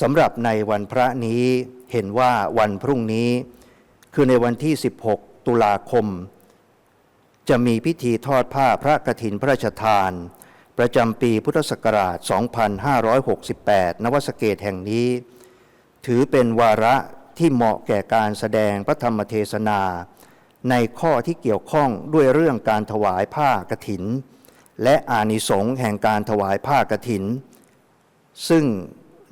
สำหรับในวันพระนี้เห็นว่าวันพรุ่งนี้ คือในวันที่ 16 ตุลาคม จะมีพิธีทอดผ้าพระกฐินพระราชทาน ประจำปีพุทธศักราช 2568 นวสเกตแห่งนี้ ถือเป็นวาระที่เหมาะแก่การแสดงพระธรรมเทศนา ในข้อที่เกี่ยวข้องด้วยเรื่องการถวายผ้ากฐิน และอานิสงส์แห่งการถวายผ้ากฐิน ซึ่ง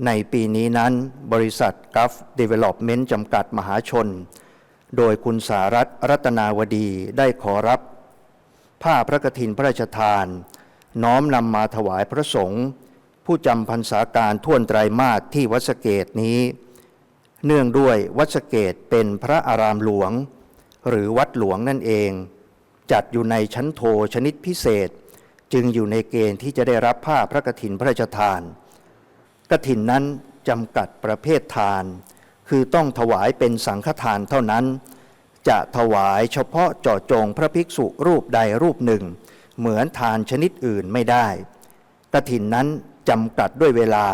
ในปีนี้นั้น บริษัทกัฟเดเวล็อปเมนต์จำกัดมหาชน โดยคุณสารัตรัตนาวดีได้ขอรับ ผ้าพระกฐินพระราชทาน น้อมนำมาถวายพระสงฆ์ผู้จำพรรษาการท่วนไตรมาสที่วัดสเกตนี้ เนื่องด้วยวัดสเกตเป็นพระอารามหลวง หรือวัดหลวงนั่นเอง จัดอยู่ในชั้นโทชนิดพิเศษ จึงอยู่ในเกณฑ์ที่จะได้รับผ้าพระกฐินพระราชทาน กฐินนั้นจำกัดประเภททาน คือต้องถวายเป็นสังฆทานเท่านั้น จะถวายเฉพาะเจาะจงพระภิกษุรูปใดรูปหนึ่ง เหมือนทานชนิดอื่นไม่ได้กฐินนั้นจำกัดด้วยเวลา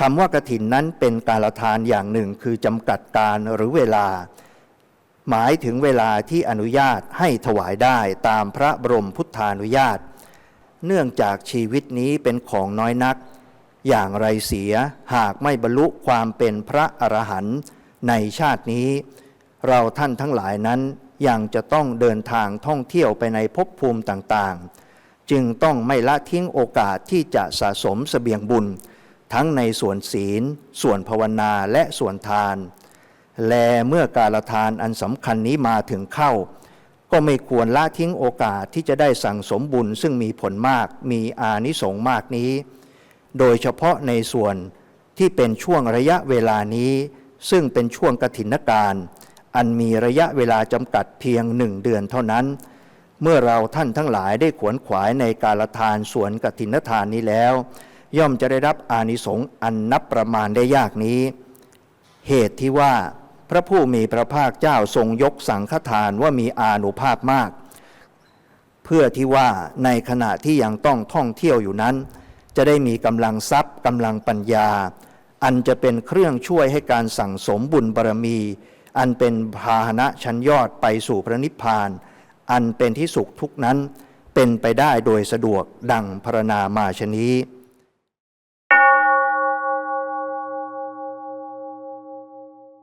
คำว่ากฐินนั้นเป็นการละทานอย่างหนึ่งคือจำกัดการหรือเวลา หมายถึงเวลาที่อนุญาตให้ถวายได้ตามพระบรมพุทธานุญาต เนื่องจากชีวิตนี้เป็นของน้อยนัก อย่างไรเสียหากไม่บรรลุความเป็นพระอรหันต์ในชาตินี้ เราท่านทั้งหลายนั้นยังจะต้องเดินทางท่องเที่ยวไปในภพภูมิต่างๆ จึงต้องไม่ละทิ้งโอกาสที่จะสะสมเสบียงบุญ ทั้งในส่วนศีล ส่วนภาวนาและส่วนทาน และเมื่อการละทานอันสำคัญนี้มาถึงเข้า ก็ไม่ควรละทิ้งโอกาสที่จะได้สั่งสมบุญซึ่งมีผลมากมีอานิสงส์มากนี้ โดยเฉพาะในส่วนที่เป็นช่วงระยะเวลานี้ ซึ่งเป็นช่วงกฐินการอันมีระยะเวลาจำกัดเพียงหนึ่งเดือนเท่านั้น เมื่อเราท่านทั้งหลายได้ขวนขวายในการละทานส่วนกฐินทานนี้แล้ว ย่อมจะได้รับอานิสงส์อันนับประมาณได้ยากนี้ เหตุที่ว่าพระผู้มีพระภาคเจ้าทรงยกสังฆทานว่ามีอานุภาพมาก เพื่อที่ว่าในขณะที่ยังต้องท่องเที่ยวอยู่นั้น จะได้มีกำลังทรัพย์กำลังปัญญา อันจะเป็นเครื่องช่วยให้การสั่งสมบุญบารมี อันเป็นพาหนะชั้นยอดไปสู่พระนิพพาน อันเป็นที่สุขทุกนั้น เป็นไปได้โดยสะดวกดังพรรณนามาชนี้